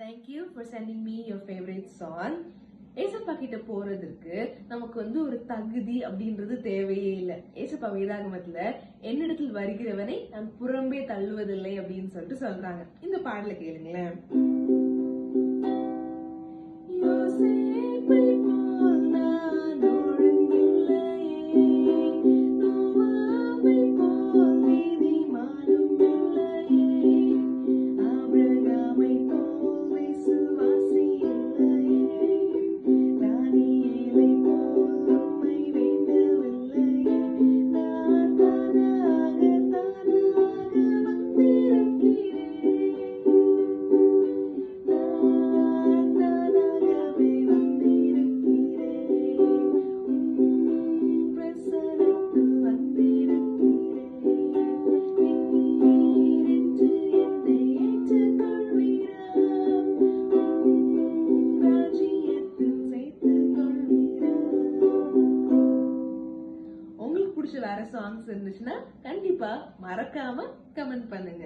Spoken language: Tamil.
Thank you for sending me your favourite song Yesappa கிட்ட போறதுக்கு நமக்கு வந்து ஒரு தகுதி அப்படின்றது தேவையே இல்லை. ஏசப்பா வேதாகமத்துல என்னிடத்தில் வருகிறவனை நான் புறம்பே தள்ளுவதில்லை அப்படின்னு சொல்லிட்டு சொல்றாங்க. இந்த பாடல கேளுங்களேன். பிடிச்ச வேற சாங்ஸ் இருந்துச்சுன்னா கண்டிப்பா மறக்காம கமெண்ட் பண்ணுங்க.